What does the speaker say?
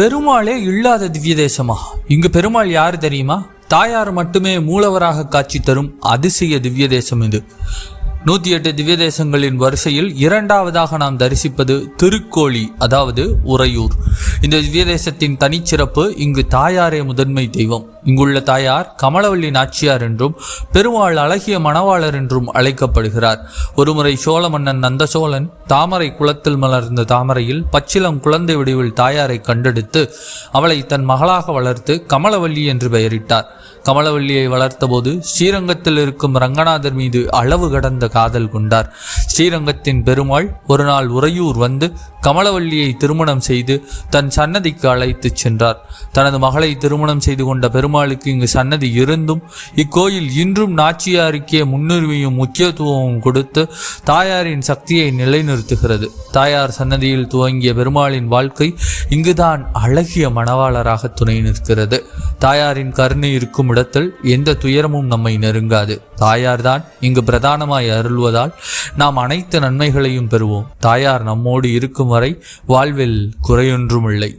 பெருமாளே இல்லாத திவ்ய தேசமா? இங்கு பெருமாள் யார் தெரியுமா? தாயார் மட்டுமே மூலவராக காட்சி தரும் அதிசய திவ்ய தேசம் இது. நூத்தி எட்டு திவ்ய தேசங்களின் வரிசையில் இரண்டாவதாக நாம் தரிசிப்பது திருக்கோழி அதாவது உறையூர். இந்த திவ்ய தேசத்தின் தனிச்சிறப்பு இங்கு தாயாரே முதன்மை தெய்வம். இங்குள்ள தாயார் கமலவள்ளி நாச்சியார் என்றும் பெருமாள் அழகிய மணவாளர் என்றும் அழைக்கப்படுகிறார். ஒருமுறை சோழ மன்னன் நந்த சோழன் தாமரை குளத்தில் மலர்ந்த தாமரையில் பச்சிலம் குழந்தை வடிவில் தாயாரை கண்டெடுத்து அவளை தன் மகளாக வளர்த்து கமலவள்ளி என்று பெயரிட்டார். கமலவள்ளியை வளர்த்தபோது ஸ்ரீரங்கத்தில் இருக்கும் ரங்கநாதர் மீது அளவு கடந்த காதல் கொண்டார். ஸ்ரீரங்கத்தின் பெருமாள் ஒரு நாள் உறையூர் வந்து கமலவள்ளியை திருமணம் செய்து தன் சன்னதிக்கு அழைத்துச் சென்றார். தனது மகளை திருமணம் செய்து கொண்ட பெருமாளுக்கு இங்கு சன்னதி இருந்தும் இக்கோயில் இன்றும் நாச்சியாருக்கே முன்னுரிமையும் முக்கியத்துவமும் கொடுத்து தாயாரின் சக்தியை நிலைநிறுத்துகிறது. தாயார் சன்னதியில் துவங்கிய பெருமாளின் வாழ்க்கை இங்குதான் அழகிய மணவாளராக துணை நிற்கிறது. தாயாரின் கருணை இருக்கும் இடத்தில் எந்த துயரமும் நம்மை நெருங்காது. தாயார்தான் இங்கு பிரதானமாய் அருள்வதால் நாம் அனைத்து நன்மைகளையும் பெறுவோம். தாயார் நம்மோடு இருக்கும் வரை வாழ்வில் குறையொன்றும் இல்லை